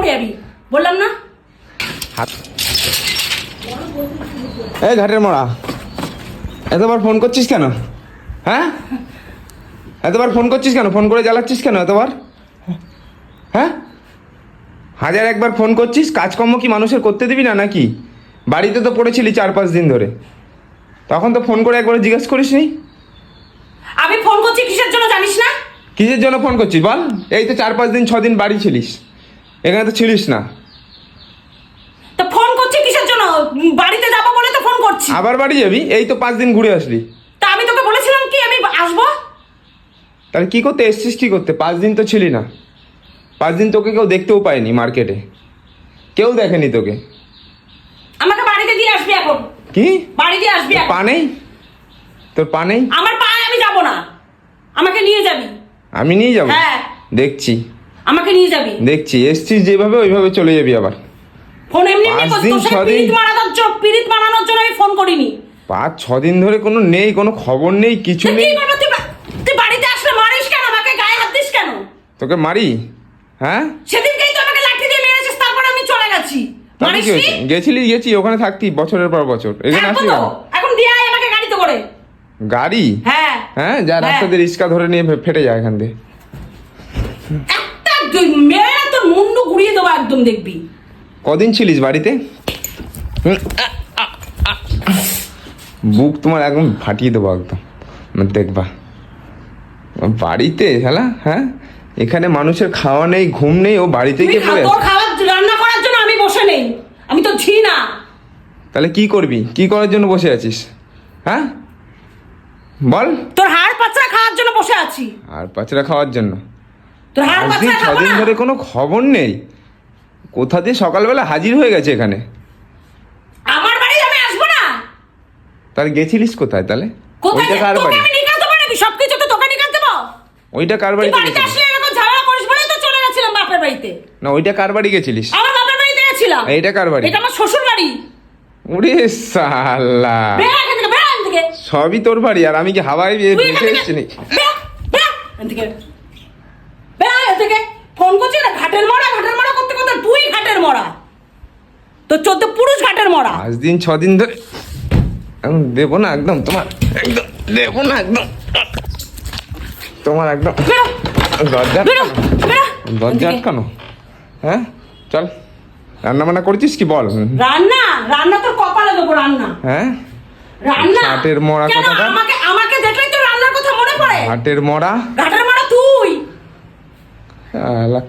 মরে যাবি বললাম না? হাত। এই ঘাটের মোড়া। এতবার ফোন করছিস কেন? হ্যাঁ? এতবার ফোন করছিস কেন? ফোন করে জ্বালাচ্ছিস কেন এতবার? হ্যাঁ? হাজার একবার ফোন করছিস? কাজকর্ম কি মানুষের করতে দিবি না নাকি? বাড়িতে তো পড়েছিলি চার পাঁচ দিন ধরে। তখন তো ফোন করে একবার জিজ্ঞেস করিস নি। আমি ফোন করছি কিসের জন্য জানিস না? কিসের জন্য ফোন করছিস বল? এই তো চার পাঁচ দিন ছ দিন বাড়ি ছিলিস। এখানে তো ছিলিস না। তো ফোন করছি কিসের জন্য? বাড়িতে যাব বলে তো ফোন করছি। আবার বাড়ি যাবি? এই তো পাঁচ দিন ঘুরে আসলি। তা আমি তোকে বলেছিলাম কি আমি আসব? তাহলে কি করতে এসছিস কি করতে? পাঁচ দিন তো ছিলি না। পাঁচ দিন তোকে কেউ দেখতেও পায়নি মার্কেটে। কেউ দেখেনি তোকে। আমাকে বাড়িতে দিয়ে আসবি এখন। কি? বাড়ি দিয়ে আসবি এখন। পা নেই? তোর পা নেই? আমার পায়ে আমি যাব না। আমাকে নিয়ে যাবি। আমি নিয়ে যাব? হ্যাঁ। দেখছি। আমাকে নিয়ে যাবি? দেখছি এসছিস যেভাবে ওইভাবে চলে যাবি আবার। ফোন এমনি এমনি পাঁচ দিন, তোর সাথে ছ দিন। পিরিত মারানোর জন্য পিরিত মারানোর জন্য আমি ফোন করিনি। পাঁচ ছ দিন ধরে কোনো নেই কোনো খবর নেই কিছু তুই নেই। করব? তুই বা- তুই বাড়িতে আসলে মারিস কেন? আমাকে গায়ে হাত দিস কেন? তোকে মারি? হ্যাঁ? সেদিনকেই তো আমাকে লাঠি দিয়ে মেরেছিস তারপরে আমি চলে গেছি। তাহলে মারিস কি? হয়েছে? গেছিলি গেছি ওখানে থাকতি বছরের পর বছর। এখানে আসলি কেন? এখন দিয়ে আয় আমাকে গাড়িতে করে। গাড়ি? হ্যাঁ। হ্যাঁ যা হ্যাঁ। রাস্তা দিয়ে রিক্সা ধরে নিয়ে ফে- ফেটে যায় এখান দিয়ে। মেরে না তোর মুন্ডু ঘুরিয়ে দেবো একদম দেখবি। কদিন ছিলিস বাড়িতে। বুক তোমার একদম ফাটিয়ে দেবো একদম। মানে দেখবা। বাড়িতে শালা হ্যাঁ? এখানে মানুষের খাওয়া নেই ঘুম নেই ও বাড়িতে গিয়ে পড়ে তোর খাবার রান্না করার জন্য আমি বসে নেই। আমি তো ঝি না। তাহলে কি করবি? কি করার জন্য বসে আছিস? হ্যাঁ? বল। তোর হাড় পাচড়া খাওয়ার জন্য বসে আছি। আর পাচড়া খাওয়ার জন্য? তোর হাড় পাঁচ দিন পাচড়া খাব দিন না? ধরে কোনো খবর নেই। কোথা দিয়ে সকালবেলা হাজির হয়ে গেছে এখানে? আমার বাড়ি আমি আসব না? তাহলে গেছিলিস কোথায় তাহলে? কোথায় ওইটা কার তোকে বাড়ি? আমি নিকাল দেবো নাকি? সবকিছু তো তোকে নিকাল দেবো? ওইটা কার তুই বাড়িতে বাড়িতে গেছিলিস? আসলে এরকম ঝামেলা করিস বলেই তো চলে গেছিলাম বাপের বাড়িতে। না ওইটা কার বাড়ি গেছিলিস? আমার বাপের বাড়িতে গেছিলাম। এইটা কার বাড়ি? এটা আমার শ্বশুর বাড়ি। ওরে সালা। বেড়া এখান থেকে বেড়া এখান থেকে। সবই তোর বাড়ি আর আমি কি হাওয়ায় তুই এখান ভেসে থেকে এসছি নাকি? বেড়া বেড়া এখান থেকে বেড়া এখান থেকে ফোন করছি না ঘাটের মরা ঘাটের মরা করতে করতে তুই ঘাটের মরা তো চোদ্দ পুরুষ ঘাটের মরা। পাঁচ দিন ছ দিন ধরে দেবো না একদম তোমার একদম দেবো না একদম। তোমার একদম দরজা বেরো বেরো। দরজা। আটকানো? হ্যাঁ? চল। রান্না বান্না করছিস কি বল? রান্না? রান্না তোর কপালে দেবো রান্না। হ্যাঁ? রান্না? ঘাটের মরা কেন? কথাটা? আমাকে আমাকে দেখলেই তো রান্নার কথা মনে পড়ে। মরা ঘাটের মরা আলা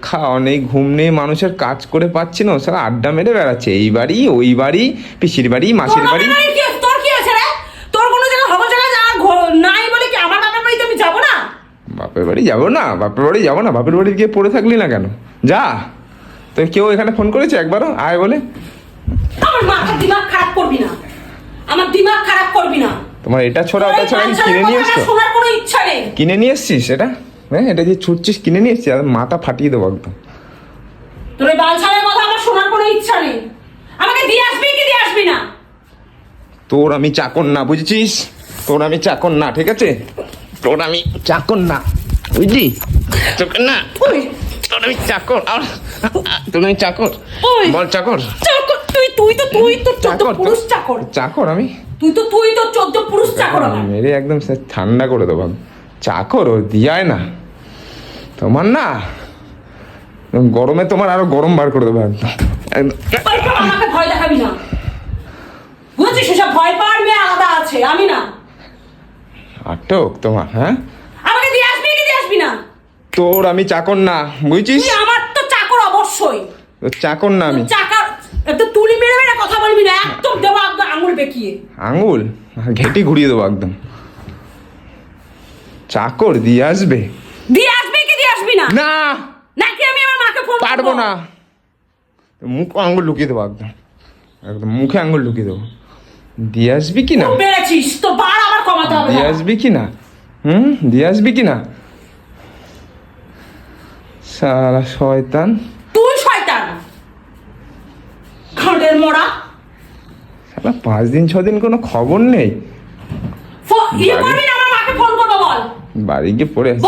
খাওয়া নেই ঘুম নেই মানুষের কাজ করে পাচ্ছি না সারা আড্ডা মেরে বেড়াচ্ছে। এই বাড়ি ওই বাড়ি পিসির বাড়ি মাসির বাড়ি। বাপের বাড়ি যাব না? বাপের বাড়ি যাব না বাপের বাড়ি যাব না বাপের বাড়ি গিয়ে পড়ে থাকলি না কেন? যা। তো কেউ এখানে ফোন করেছে একবারও? আয় বলে। আমার মাথার দিমাগ খারাপ করবি না। আমার দিমাগ খারাপ করবি না। তোমার এটা ছড়া ওটা ছড়া কিনে নিয়ে এসছো? শোনার কোনো ইচ্ছা নেই। কিনে নিয়ে এসছিস এটা? হ্যাঁ এটা যে ছুটছিস কিনে নিয়ে এসছিস আর মাথা ফাটিয়ে দেবো একদম। তোর এই বালছালের কথা আমার শোনার কোনো ইচ্ছা নেই। আমাকে দিয়ে আসবি কি দিয়ে আসবি না? তোর আমি চাকর না বুঝেছিস? তোর আমি চাকর না ঠিক আছে? তোর আমি চাকর না বুঝলি? তোকে না তোর আমি চাকর আর তোর আমি চাকর। বল চাকর। চাকর তুই তুই তো তুই তো চোদ্দ চাকর পুরুষ চাকর। চাকর আমি? তুই তো তুই তো চোদ্দ পুরুষ চাকর মেরে একদম ঠান্ডা করে দেবো। চাকর ও দিয়ায় না। তোমার না? গরমে তোমার আরও গরম বার করে দেবো একদম। ভয় দেখাবি না? বুঝেছিস সেসব ভয় পাওয়ার মেয়ে আলাদা আছে আমি না। আটক তোমার হ্যাঁ? আমাকে দিয়ে আসবি কি দিয়ে আসবি না? তোর আমি চাকর না বুঝছিস? আমার তো চাকর অবশ্যই। তোর চাকর না আমি। চাকর একটু তুলি মেরে মেরে কথা বলবি না একদম দেবো একদম আঙুল বেঁকিয়ে। আঙুল? ঘেটি ঘুরিয়ে দেবো একদম। চাকর দিয়ে আসবি। না। না। নাকি আমি আমার মাকে ফোন পারব না। মুখ আঙুল লুকিয়ে দেবো একদম। একদম মুখে আঙুল লুকিয়ে দেবো। দিয়ে আসবি কি না? বেড়েছিস তো বার আবার কমাতে হবে দিয়ে আসবি কি না? হুম? দিয়ে আসবি কি না? সারা শয়তান। তুই শয়তান। খাঁড়ের মোড়া। সারা পাঁচ দিন ছ দিন কোনো খবর নেই। ইয়ে বাড়ি- গিয়ে পড়ে।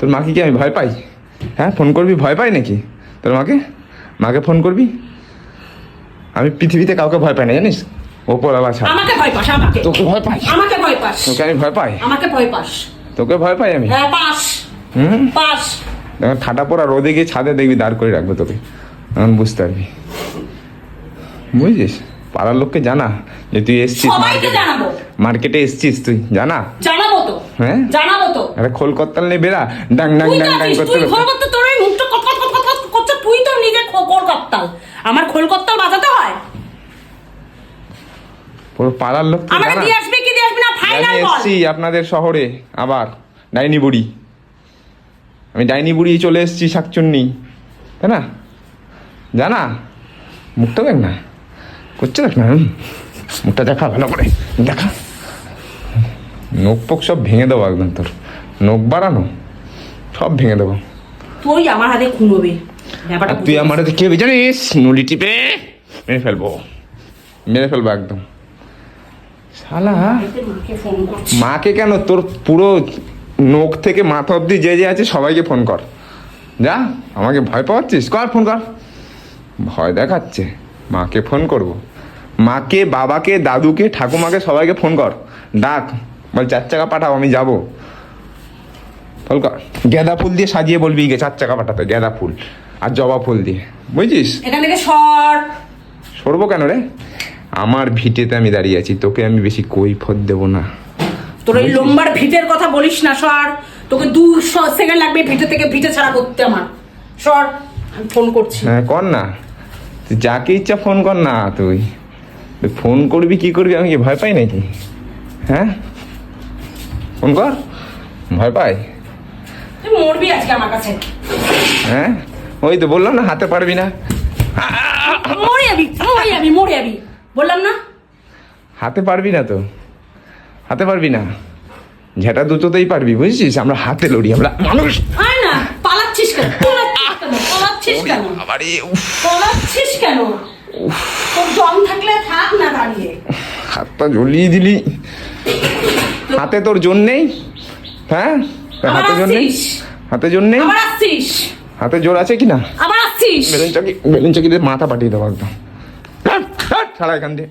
তোর মাকে কি আমি ভয় পাই? হ্যাঁ ফোন করবি? ভয় পাই নাকি? তোর মাকে? মাকে ফোন করবি? আমি পৃথিবীতে কাউকে ভয় পাই না জানিস? ওপরওয়ালা ছাড়। আমাকে ভয় পাস আমাকে। তোকে ভয় পাই? আমাকে ভয় পাস। তোকে আমি ভয় পাই? আমাকে ভয় পাস। তোকে ভয় পাই আমি? হ্যাঁ পাস। হুম? পাস। এখন ঠাটা পড়া রোদে গিয়ে ছাদে দেখবি দাঁড় করে রাখবে তোকে। তখন বুঝতে পারবি। বুঝছিস? পাড়ার লোককে জানা যে তুই এসছিস মার্কেটে মার্কেটে এসছিস তুই জানা? জানাব। তো। হ্যাঁ? জানাব তো। আরে খোল করতাল নেই বেড়া। ডাং ডাং ডাং ডাং করতে তুই খোল করতে তোর ওই মুখটা কত কত কত কত করছে? তুই তো নিজে খোল করতাল। আমার খোল করতাল বাজাতে হয়? পুরো পাড়ার লোক আমাকে দিয়ে আসবি কি দিয়ে আসবি না? ফাইনাল বল। এসছি আপনাদের শহরে আবার। ডাইনি বুড়ি। আমি ডাইনি বুড়ি চলে এসছি শাকচুন্নি। তাই না? জানা? মুখটা দেখ না। করছে দেখ না। মুখটা দেখা ভালো করে। দেখা। নখ পোক সব ভেঙে দেবো একদম তোর। নখ বাড়ানো সব ভেঙে দেবো। তুই আমার হাতে ব্যাপারটা আর তুই আমার হাতে কি হবে জানিস? নলি টিপে মেরে ফেলব। মেরে ফেলব একদম। শালা মাকে কেন? তোর পুরো নখ থেকে মাথা অবধি যে যে আছে সবাইকে ফোন কর। যা আমাকে ভয় পাচ্ছিস কর ফোন কর। ভয় দেখাচ্ছে। মাকে ফোন করব। মাকে বাবাকে দাদুকে ঠাকুমাকে সবাইকে ফোন কর। ডাক। বল চার চাকা পাঠাও আমি যাব। গেঁদা ফুল দিয়ে সাজিয়ে বলবি গে চার চাকা পাঠাতে গেঁদা ফুল আর জবা ফুল দিয়ে। বুঝছিস? এখান থেকে সর। সরবো কেন রে? আমার ভিটেতে আমি দাঁড়িয়ে আছি তোকে আমি বেশি কৈফত দেবো না। তোর ওই লম্বার ভিটের কথা বলিস না সর। তোকে দু সেকেন্ড লাগবে ভিটে থেকে ভিটে ছাড়া করতে আমার। সর আমি ফোন করছি। হ্যাঁ কর না। তুই যাকে ইচ্ছা ফোন কর না তুই। তুই ফোন করবি কি করবি আমি কি ভয় পাই নাকি? হ্যাঁ? ফোন কর ভয় পাই। তুই মরবি আজকে আমার কাছে। হ্যাঁ? ওই তো বললাম না হাতে পারবি না। মরে যাবি মরে যাবি মরে যাবি। বললাম না? হাতে পারবি না তো। হাতে পারবি না। ঝেঁটা দুটোতেই পারবি বুঝছিস? আমরা হাতে লড়ি আমরা মানুষ। না পালাচ্ছিস কেন? পালাচ্ছিস কেন? পালাচ্ছিস কেন? পালাচ্ছিস তোর দম থাকলে থাক না দাঁড়িয়ে। হাতটা জ্বলিয়ে দিলি। হাতে তোর জোর নেই? হ্যাঁ? হাতে জোর নেই? হাতে জোর নেই? হাতে জোর আছে কি না বেলুন চকি বেলুন চকিতে মাথা পাঠিয়ে দেবো একদম। ছাড়া এখান দিয়ে।